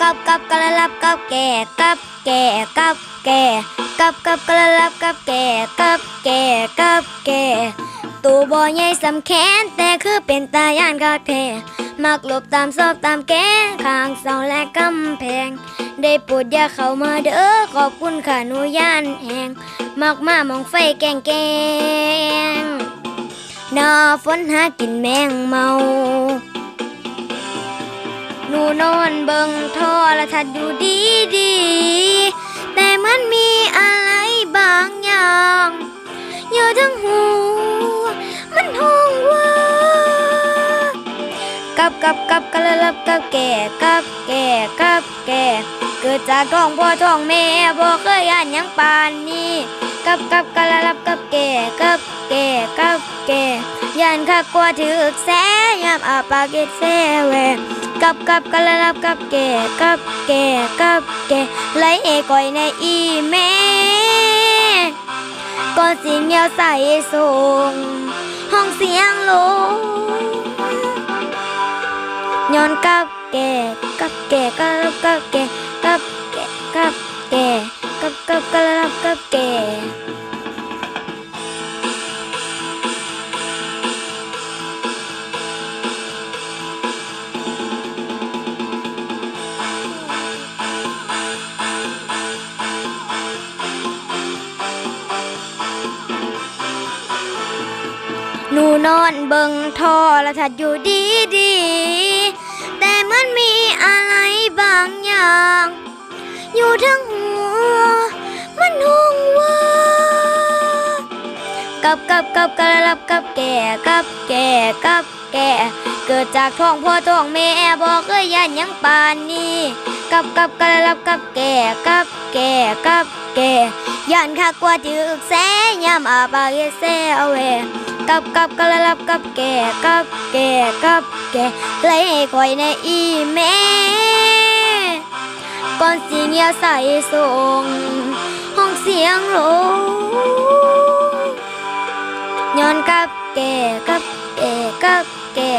กับกับกระลับกับแก่กับแก่กับแก่กับกับกระลับกับแก่กับแก่กับแก่ตัวบ่ใหญ่สำแขนแต่คือเป็นตาย่านคักแท้มักหลบตามซอกตามแก้ข้างเสาและกำแพง ได้ปรดยาเข้ามาเด้อขอบคุณค่ะหนูย่านแหงมักมามองไฟแกงแกงหน้าฝนหากินแมงเมา หนูนอนเบิ่งโทรทัศน์อยู่ดีดีแต่เหมันมีอะไรบางอย่างอยู่ทั้งหูมันห้องว่ากับกับกับกระลับกับแก่กับแก่กับแก่เกิดจากท้องพ่อท้องแม่บ่เคยอ่านยังปานนี้กับกับกระลับกับแก่กับแก่กับแก่ย่านคักกว่าถือแสยามอาปากเกดแซแว กับกับกะละลับกับแก่กับแก่กับแก่ไหลเอก่อยในอีแม่ก่อนสิเงียวใส่ส่งห้องเสียงลงย้อนกับแก่กับแก่กับกับแก่กับแก่กับแก่กับกับกะละลับกับแก่ หนูนอนเบิ่งโทรทัศน์อยู่ดีดีแต่เหมันมีอะไรบางอย่าง อยู่ทั้งหัว มันห้องว่ากับกับกับกระลับกับแก่กับแก่กับแก่ เกิดจากท้องพ่อท้องแม่บอกเคยยันยังปานนี้กับกับกระลับกับแก่กับแก่กับแก่ยันคักกว่าจึกแสยามอาปาเยเซเอาเว กับกับกระลับกับแก่กับแก่กับแก่ไลให้คอยในอีแม่ก่อนสิเงียวใส่ส่งห้องเสียงลงย้อนกับแก่กับแก่กับแก่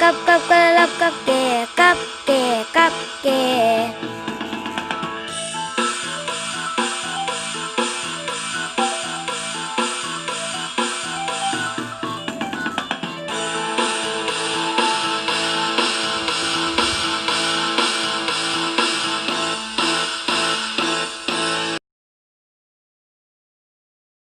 กับกับกระลับกับแก่กับแก่กับแก่